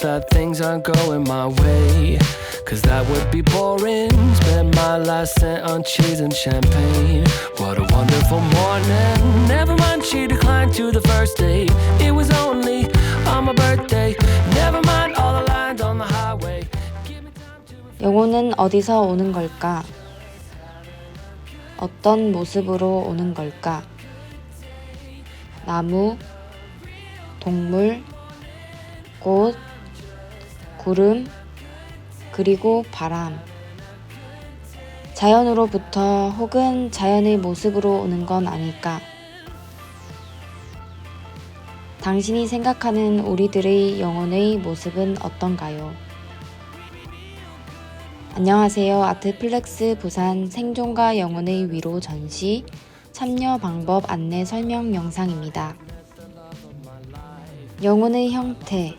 that things aren't going my way. Cause that would be boring. Spend my last cent on cheese and champagne. What a wonderful morning. Never mind, she declined to the first date. It was only on my birthday. Never mind all the lines on the highway. 영혼은 어디서 오는 걸까? 어떤 모습으로 오는 걸까? 나무, 동물, 꽃, 구름, 그리고 바람. 자연으로부터 혹은 자연의 모습으로 오는 건 아닐까? 당신이 생각하는 우리들의 영혼의 모습은 어떤가요? 안녕하세요. 아트플렉스 부산 생존과 영혼의 위로 전시 참여 방법 안내 설명 영상입니다. 영혼의 형태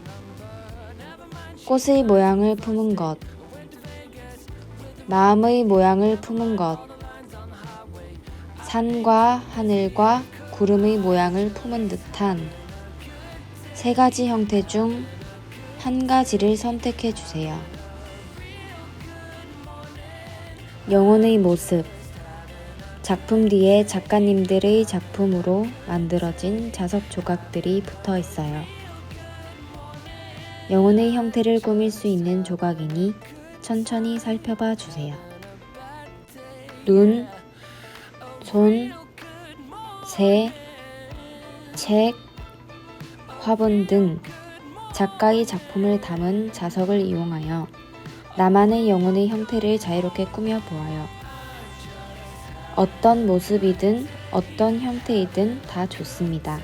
꽃의 모양을 품은 것 마음의 모양을 품은 것 산과 하늘과 구름의 모양을 품은 듯한 세 가지 형태 중 한 가지를 선택해 주세요. 영혼의 모습 작품 뒤에 작가님들의 작품으로 만들어진 자석 조각들이 붙어 있어요. 영혼의 형태를 꾸밀 수 있는 조각이니 천천히 살펴봐 주세요. 눈, 손, 새, 책, 화분 등 작가의 작품을 담은 자석을 이용하여 나만의 영혼의 형태를 자유롭게 꾸며 보아요. 어떤 모습이든 어떤 형태이든 다 좋습니다.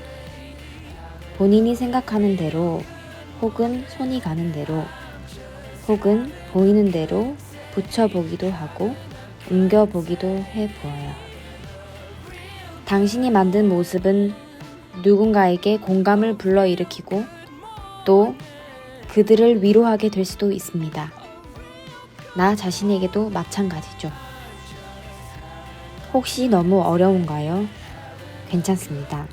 본인이 생각하는 대로 혹은 손이 가는 대로 혹은 보이는 대로 붙여보기도 하고 옮겨보기도 해 보아요. 당신이 만든 모습은 누군가에게 공감을 불러일으키고 또 그들을 위로하게 될 수도 있습니다. 나 자신에게도 마찬가지죠. 혹시 너무 어려운가요? 괜찮습니다.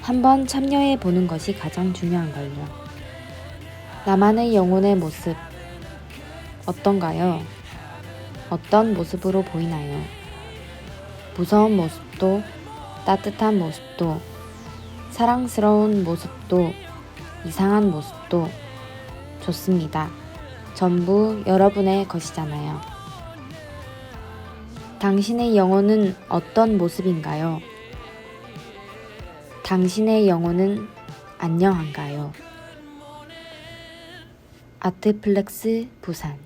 한번 참여해 보는 것이 가장 중요한 걸요. 나만의 영혼의 모습, 어떤가요? 어떤 모습으로 보이나요? 무서운 모습도, 따뜻한 모습도, 사랑스러운 모습도, 이상한 모습도 좋습니다. 전부 여러분의 것이잖아요. 당신의 영혼은 어떤 모습인가요? 당신의 영혼은 안녕한가요? 아트플렉스 부산